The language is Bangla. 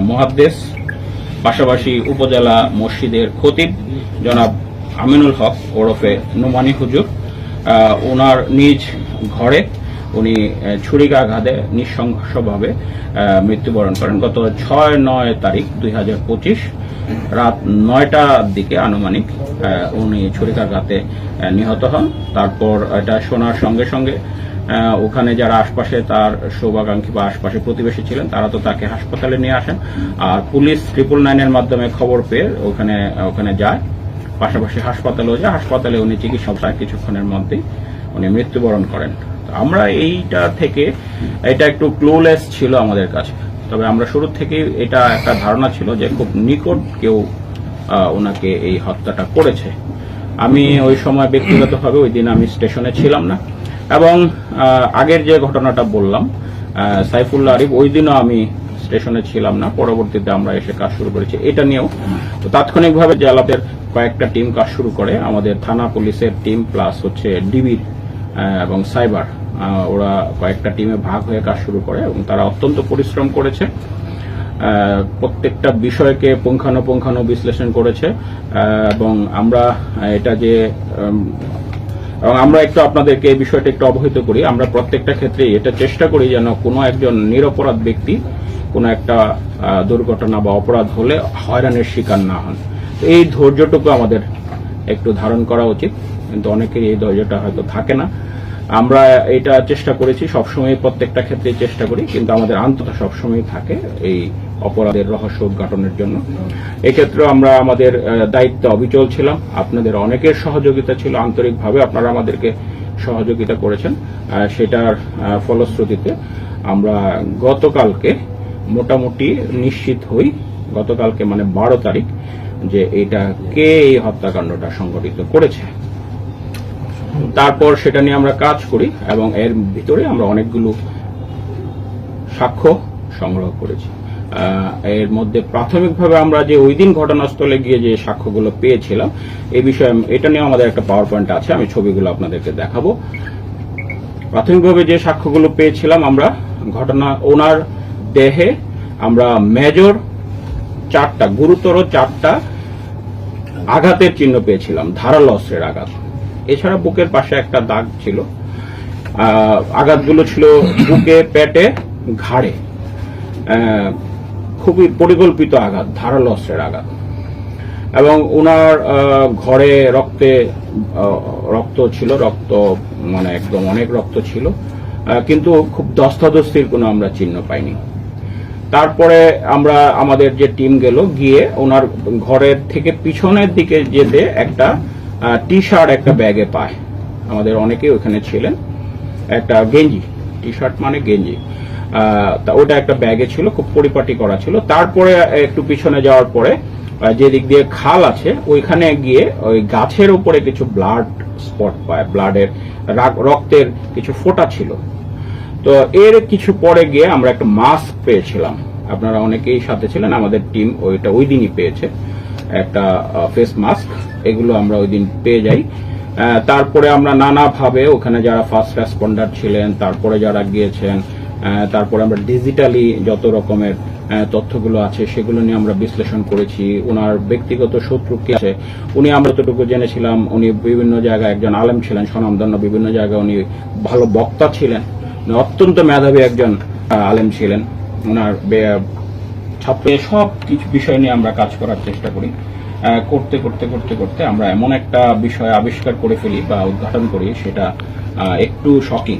মহাদ্দেশ পাশাপাশি উপজেলা মসজিদের খতিব জনাব আমিনুল হক ওরফে নুমানি হুজুর। ওনার নিজ ঘরে উনি ছুরিকাঘাতে আহ, মৃত্যুবরণ করেন। গত ছয় নয় তারিখ দুই হাজার পঁচিশ রাত নয়টার দিকে আনুমানিক উনি ছুরিকাঘাতে নিহত হন। তারপর এটা শোনার সঙ্গে সঙ্গে ওখানে যারা আশপাশে তার শুভাকাঙ্ক্ষী বা আশপাশে প্রতিবেশী ছিলেন, তারা তো তাকে হাসপাতালে নিয়ে আসেন। আর পুলিশ ট্রিপল নাইনের মাধ্যমে খবর পেয়ে ওখানে ওখানে যায়। পাশাপাশি হাসপাতালেও যায়। হাসপাতালে উনি চিকিৎসক হয় কিছুক্ষণের মধ্যেই উনি মৃত্যুবরণ করেন। আমরা এইটা থেকে, এটা একটু ক্লোলেস ছিল আমাদের কাছে। তবে আমরা শুরু থেকেই এটা একটা ধারণা ছিল যে খুব নিকট কেউ ওনাকে এই হত্যাটা করেছে। আমি ওই সময় ব্যক্তিগতভাবে ওই দিন আমি স্টেশনে ছিলাম না। এবং আগের যে ঘটনাটা বললাম সাইফুল্লাহ আরিফ, ওই দিনও আমি স্টেশনে ছিলাম না, পরবর্তীতে আমরা এসে কাজ শুরু করেছি। এটা নিয়েও তো তাৎক্ষণিকভাবে জেলাদের কয়েকটা টিম কাজ শুরু করে। আমাদের থানা পুলিশের টিম প্লাস হচ্ছে ডিবির এবং সাইবার ওরা কয়েকটা টিমে ভাগ হয়ে কাজ শুরু করে এবং তারা অত্যন্ত পরিশ্রম করেছে। প্রত্যেকটা বিষয়কে পুঙ্খানুপুঙ্খানু বিশ্লেষণ করেছে। এবং আমরা এটা যে এবং আমরা একটু আপনাদেরকে এই বিষয়টা একটু অবহিত করি। আমরা প্রত্যেকটা ক্ষেত্রে এটা চেষ্টা করি যেন কোনো একজন নিরপরাধ ব্যক্তি কোনো একটা দুর্ঘটনা বা অপরাধ হলে হয়রানির শিকার না হন। এই ধৈর্যটুকু আমাদের একটু ধারণ করা উচিত। কিন্তু অনেকেই এই ধৈর্যটা হয়তো থাকে না। আমরা এটা চেষ্টা করেছি সবসময় প্রত্যেকটা ক্ষেত্রে চেষ্টা করি, কিন্তু আমাদের আন্তত সবসময় থাকে এই অপরাধের রহস্য উদ্ঘাটনের জন্য। এক্ষেত্রে আমরা আমাদের দায়িত্বে অবিচল ছিলাম, আপনাদের অনেকের সহযোগিতা ছিল, আন্তরিকভাবে আপনারা আমাদেরকে সহযোগিতা করেছেন সেটার ফলশ্রুতিতে আমরা গতকালকে মোটামুটি নিশ্চিত হই, গতকালকে মানে বারো তারিখ, যে এটা কে এই হত্যাকাণ্ডটা সংঘটিত করেছে। তারপর সেটা নিয়ে আমরা কাজ করি এবং এর ভিতরে আমরা অনেকগুলো সাক্ষ্য সংগ্রহ করেছি। এর মধ্যে প্রাথমিকভাবে আমরা যে ওই দিন ঘটনাস্থলে গিয়ে যে সাক্ষ্যগুলো পেয়েছিলাম, এই বিষয়ে এটা নিয়ে আমাদের একটা পাওয়ার পয়েন্ট আছে, আমি ছবিগুলো আপনাদেরকে দেখাবো। প্রাথমিকভাবে যে সাক্ষ্যগুলো পেয়েছিলাম আমরা, ঘটনা ওনার দেহে আমরা মেজর চারটা, গুরুতর চারটা আঘাতের চিহ্ন পেয়েছিলাম, ধারালো অস্ত্রের আঘাত। এছাড়া বুকের পাশে একটা দাগ ছিল। আঘাতগুলো ছিল বুকে, পেটে, ঘাড়ে। খুবই পরিকল্পিত আঘাত, ধারালো অস্ত্রের আঘাত। এবং ওনার ঘরে রক্তে রক্ত ছিল, রক্ত মানে একদম অনেক রক্ত ছিল। কিন্তু খুব দস্তাদস্তির কোনো আমরা চিহ্ন পাইনি। তারপরে আমরা, আমাদের যে টিম গেল, গিয়ে ওনার ঘরের থেকে পিছনের দিকে যেতে একটা টি শার্ট একটা ব্যাগে পায়। আমাদের অনেকেই ওখানে ছিলেন। একটা গেঞ্জি টি শার্ট মানে গেঞ্জি। তা ওটা একটা ব্যাগে ছিল খুব পরিপাটি করা ছিল। তারপরে একটু পিছনে যাওয়ার পরে আহ, যে দিক দিয়ে খাল আছে ওইখানে গিয়ে ওই গাছের উপরে কিছু ব্লাড স্পট পায় ব্লাডের রক্তের কিছু ফোঁটা ছিল। তো এর কিছু পরে গিয়ে আমরা একটা মাস্ক পেয়েছিলাম। আপনারা অনেকেই সাথে ছিলেন আমাদের টিম ওইটা ওই দিনই পেয়েছে। একটা ফেস মাস্ক এগুলো আমরা ওই দিন পেয়ে যাই। তারপরে আমরা নানাভাবে ওখানে যারা ফার্স্ট রেসপন্ডার ছিলেন, তারপরে যারা গিয়েছেন তারপরে আমরা ডিজিটালি যত রকমের তথ্যগুলো আছে, সেগুলো নিয়ে আমরা বিশ্লেষণ করেছি। ওনার ব্যক্তিগত শত্রু কে আছে, উনি আমরা যতটুকু জেনেছিলাম, উনি বিভিন্ন জায়গায় একজন আলেম ছিলেন, স্বনামধন্য বিভিন্ন জায়গায় উনি ভালো বক্তা ছিলেন। অত্যন্ত মেধাবী একজন আলেম ছিলেন। ওনার ছাত্র সব কিছু বিষয় নিয়ে আমরা কাজ করার চেষ্টা করি। করতে করতে করতে করতে আমরা এমন একটা বিষয় আবিষ্কার করে ফেলি বা উদ্ঘাটন করি, সেটা একটু শকিং